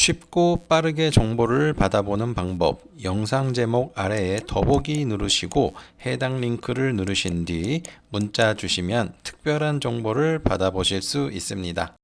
쉽고 빠르게 정보를 받아보는 방법 영상 제목 아래에 더보기 누르시고 해당 링크를 누르신 뒤 문자 주시면 특별한 정보를 받아보실 수 있습니다.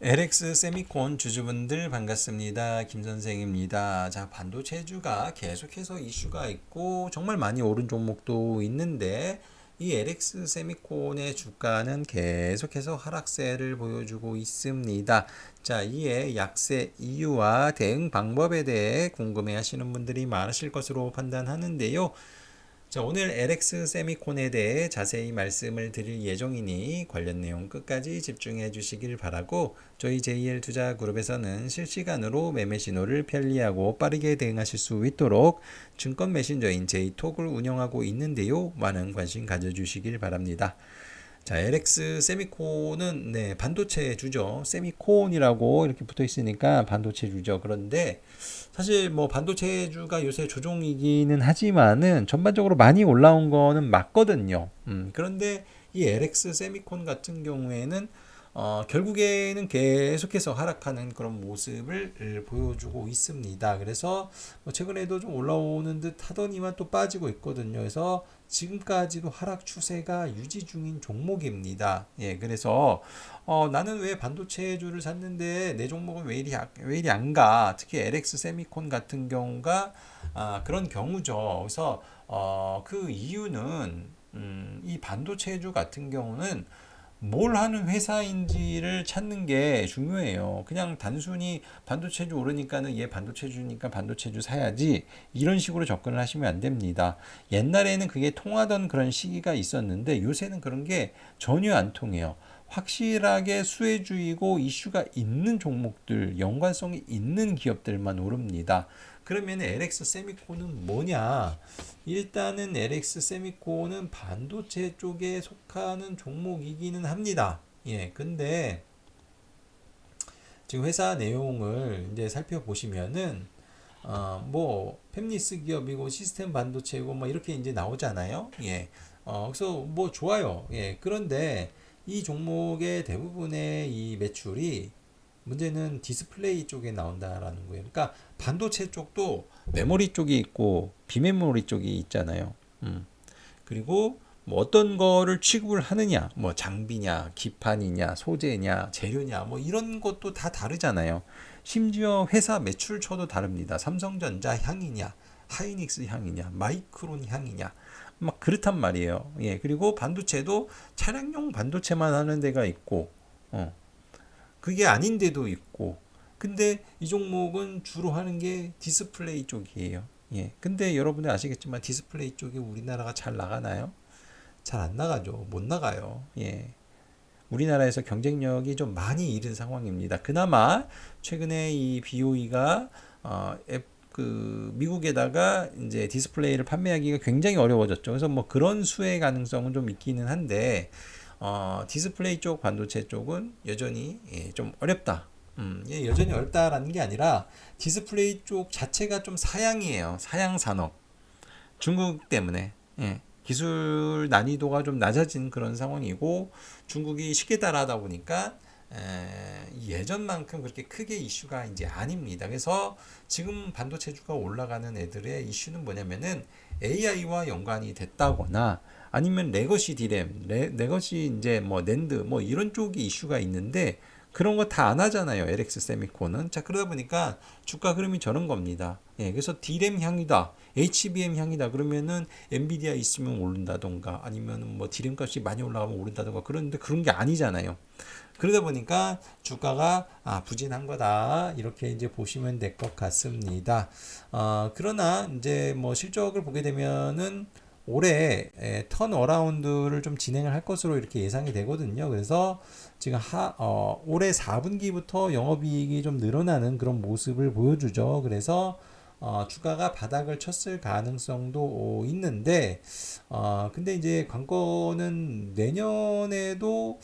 LX 세미콘 주주분들 반갑습니다. 김 선생입니다. 자, 반도체주가 계속해서 이슈가 있고 정말 많이 오른 종목도 있는데 이 LX 세미콘의 주가는 계속해서 하락세를 보여주고 있습니다. 자, 이에 약세 이유와 대응 방법에 대해 궁금해 하시는 분들이 많으실 것으로 판단하는데요. 자, 오늘 LX 세미콘에 대해 자세히 말씀을 드릴 예정이니 관련 내용 끝까지 집중해 주시길 바라고 저희 JL 투자 그룹에서는 실시간으로 매매 신호를 편리하고 빠르게 대응하실 수 있도록 증권 메신저인 J톡을 운영하고 있는데요. 많은 관심 가져 주시길 바랍니다. 자, LX 세미콘은 네, 반도체 주죠. 세미콘이라고 이렇게 붙어 있으니까 반도체 주죠. 그런데 사실 뭐 반도체 주가 요새 조종이기는 하지만은 전반적으로 많이 올라온 거는 맞거든요. 음, 그런데 이 LX 세미콘 같은 경우에는 어, 결국에는 계속해서 하락하는 그런 모습을 보여주고 있습니다. 그래서 뭐 최근에도 좀 올라오는 듯 하더니만 또 빠지고 있거든요. 그래서 지금까지도 하락 추세가 유지 중인 종목입니다. 예, 그래서 어, 나는 왜 반도체주를 샀는데 내 종목은 왜 이리 왜 이리 안 가? 특히 LX 세미콘 같은 경우가 아, 그런 경우죠. 그래서 어, 그 이유는 음, 이 반도체주 같은 경우는 뭘 하는 회사인지를 찾는 게 중요해요. 그냥 단순히 반도체주 오르니까는 얘 반도체주니까 반도체주 사야지 이런 식으로 접근을 하시면 안 됩니다. 옛날에는 그게 통하던 그런 시기가 있었는데 요새는 그런 게 전혀 안 통해요. 확실하게 수혜주이고 이슈가 있는 종목들, 연관성이 있는 기업들만 오릅니다. 그러면 LX 세미콘은 뭐냐? 일단은 LX 세미콘은 반도체 쪽에 속하는 종목이기는 합니다. 예, 근데 지금 회사 내용을 이제 살펴보시면은 어, 뭐 팹리스 기업이고 시스템 반도체고 뭐 이렇게 이제 나오잖아요. 예. 어, 그래서 뭐 좋아요. 예. 그런데 이 종목의 대부분의 이 매출이 문제는 디스플레이 쪽에 나온다라는 거예요. 그러니까 반도체 쪽도 메모리 쪽이 있고 비메모리 쪽이 있잖아요. 음. 그리고 뭐 어떤 거를 취급을 하느냐, 뭐 장비냐, 기판이냐, 소재냐, 재료냐, 뭐 이런 것도 다 다르잖아요. 심지어 회사 매출처도 다릅니다. 삼성전자 향이냐, 하이닉스 향이냐, 마이크론 향이냐, 막 그렇단 말이에요. 예, 그리고 반도체도 차량용 반도체만 하는 데가 있고, 어, 그게 아닌데도 있고, 근데 이 종목은 주로 하는 게 디스플레이 쪽이에요. 예, 근데 여러분들 아시겠지만 디스플레이 쪽이 우리나라가 잘 나가나요? 잘 안 나가죠. 못 나가요. 예. 우리나라에서 경쟁력이 좀 많이 잃은 상황입니다. 그나마 최근에 이 BOE가 어, 앱, 그 미국에다가 이제 디스플레이를 판매하기가 굉장히 어려워졌죠. 그래서 뭐 그런 수혜 가능성은 좀 있기는 한데 어, 디스플레이 쪽 반도체 쪽은 여전히 예, 좀 어렵다. 음, 예, 여전히 어렵다라는 게 아니라 디스플레이 쪽 자체가 좀 사양이에요. 사양 산업. 중국 때문에. 예. 기술 난이도가 좀 낮아진 그런 상황이고 중국이 쉽게 따라하다 보니까 에, 예전만큼 그렇게 크게 이슈가 이제 아닙니다. 그래서 지금 반도체주가 올라가는 애들의 이슈는 뭐냐면은 AI와 연관이 됐다거나 아니면 레거시 디램, 레, 레거시 이제 뭐 낸드 뭐 이런 쪽이 이슈가 있는데 그런 거 다 안 하잖아요. LX 세미콘은. 자, 그러다 보니까 주가 흐름이 저런 겁니다. 예, 그래서 D램 향이다. HBM 향이다. 그러면은 엔비디아 있으면 오른다던가 아니면 뭐 D램 값이 많이 올라가면 오른다던가 그런데 그런 게 아니잖아요. 그러다 보니까 주가가 아, 부진한 거다. 이렇게 이제 보시면 될 것 같습니다. 어, 그러나 이제 뭐 실적을 보게 되면은 올해 턴 어라운드를 좀 진행을 할 것으로 이렇게 예상이 되거든요. 그래서 지금 하, 어, 올해 4분기부터 영업이익이 좀 늘어나는 그런 모습을 보여주죠. 그래서 어, 주가가 바닥을 쳤을 가능성도 있는데, 어, 근데 이제 관건은 내년에도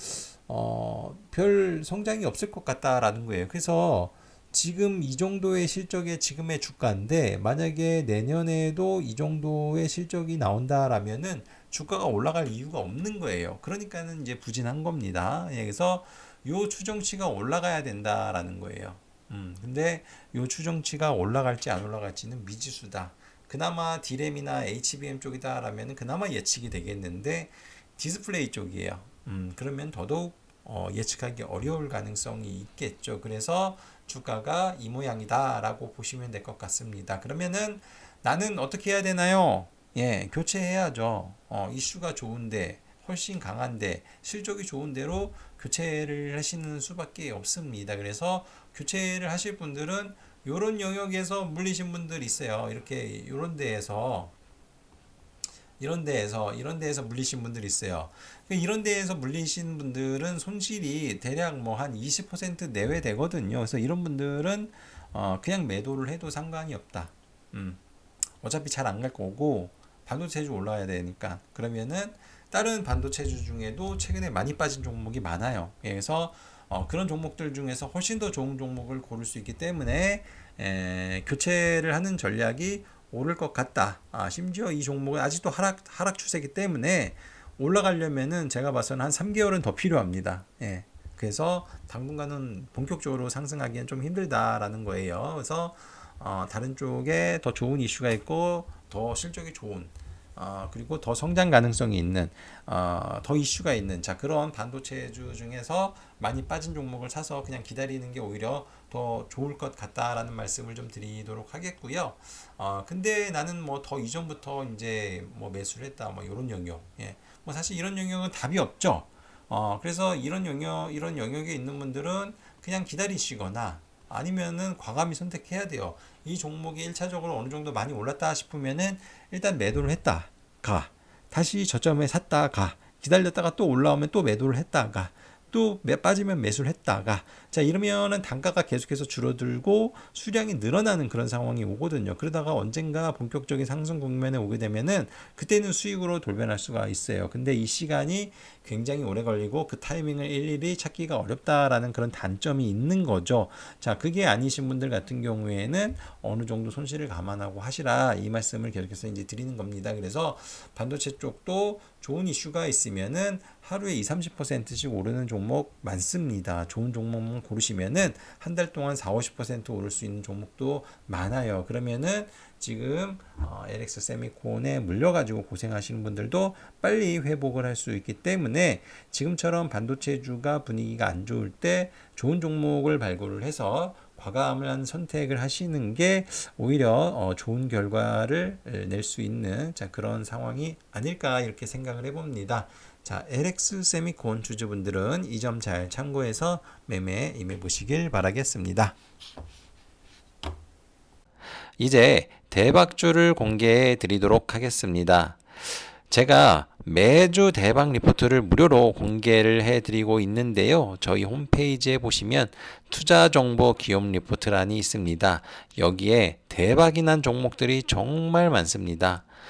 어, 별 성장이 없을 것 같다라는 거예요. 그래서 지금 이 정도의 실적의 지금의 주가인데 만약에 내년에도 이 정도의 실적이 나온다라면은 주가가 올라갈 이유가 없는 거예요. 그러니까는 이제 부진한 겁니다. 예, 그래서 요 추정치가 올라가야 된다라는 거예요. 음, 근데 요 추정치가 올라갈지 안 올라갈지는 미지수다. 그나마 디램이나 HBM 쪽이다라면 그나마 예측이 되겠는데 디스플레이 쪽이에요. 음, 그러면 더더욱 어, 예측하기 어려울 가능성이 있겠죠. 그래서 주가가 이 모양이다라고 보시면 될 것 같습니다. 그러면은 나는 어떻게 해야 되나요? 예, 교체해야죠. 어, 이슈가 좋은데 훨씬 강한데 실적이 좋은 대로 교체를 하시는 수밖에 없습니다. 그래서 교체를 하실 분들은 요런 영역에서 물리신 분들 있어요. 이렇게 요런 데에서 이런 데에서 이런 데에서 물리신 분들 있어요. 그러니까 이런 데에서 물리신 분들은 손실이 대략 뭐 한 20% 내외 되거든요. 그래서 이런 분들은 어 그냥 매도를 해도 상관이 없다. 음. 어차피 잘 안 갈 거고 반도체주 올라야 되니까 그러면은 다른 반도체주 중에도 최근에 많이 빠진 종목이 많아요. 그래서 어, 그런 종목들 중에서 훨씬 더 좋은 종목을 고를 수 있기 때문에 에, 교체를 하는 전략이 오를 것 같다. 아, 심지어 이 종목은 아직도 하락 하락 추세이기 때문에 올라가려면은 제가 봐서는 한 3개월은 더 필요합니다. 예. 그래서 당분간은 본격적으로 상승하기엔 좀 힘들다라는 거예요. 그래서 어, 다른 쪽에 더 좋은 이슈가 있고 더 실적이 좋은 어, 그리고 더 성장 가능성이 있는 어, 더 이슈가 있는 자 그런 반도체주 중에서 많이 빠진 종목을 사서 그냥 기다리는 게 오히려 더 좋을 것 같다라는 말씀을 좀 드리도록 하겠고요. 어, 근데 나는 뭐 더 이전부터 이제 뭐 매수를 했다 뭐 이런 영역 예. 뭐 사실 이런 영역은 답이 없죠. 어, 그래서 이런 영역 이런 영역에 있는 분들은 그냥 기다리시거나 아니면은 과감히 선택해야 돼요. 이 종목이 1차적으로 어느 정도 많이 올랐다 싶으면은 일단 매도를 했다. 가. 다시 저점에 샀다 가 기다렸다가 또 올라오면 또 매도를 했다 가 또 매- 빠지면 매수를 했다가 자 이러면은 단가가 계속해서 줄어들고 수량이 늘어나는 그런 상황이 오거든요. 그러다가 언젠가 본격적인 상승 국면에 오게 되면은 그때는 수익으로 돌변할 수가 있어요. 근데 이 시간이 굉장히 오래 걸리고 그 타이밍을 일일이 찾기가 어렵다라는 그런 단점이 있는 거죠. 자, 그게 아니신 분들 같은 경우에는 어느 정도 손실을 감안하고 하시라 이 말씀을 계속해서 이제 드리는 겁니다. 그래서 반도체 쪽도 좋은 이슈가 있으면은 하루에 2, 30%씩 오르는 종목 많습니다. 좋은 종목만 고르시면은 한 달 동안 4, 50% 오를 수 있는 종목도 많아요. 그러면은 지금 어, LX 세미콘에 물려가지고 고생하시는 분들도 빨리 회복을 할 수 있기 때문에 지금처럼 반도체주가 분위기가 안 좋을 때 좋은 종목을 발굴을 해서 과감한 선택을 하시는 게 오히려 어, 좋은 결과를 낼 수 있는 자, 그런 상황이 아닐까 이렇게 생각을 해봅니다. 자, LX 세미콘 주주분들은 이 점 잘 참고해서 매매 임해 보시길 바라겠습니다. 이제 대박주를 공개해 드리도록 하겠습니다. 제가 매주 대박 리포트를 무료로 공개를 해 드리고 있는데요. 저희 홈페이지에 보시면 투자 정보 기업 리포트란이 있습니다. 여기에 대박이 난 종목들이 정말 많습니다.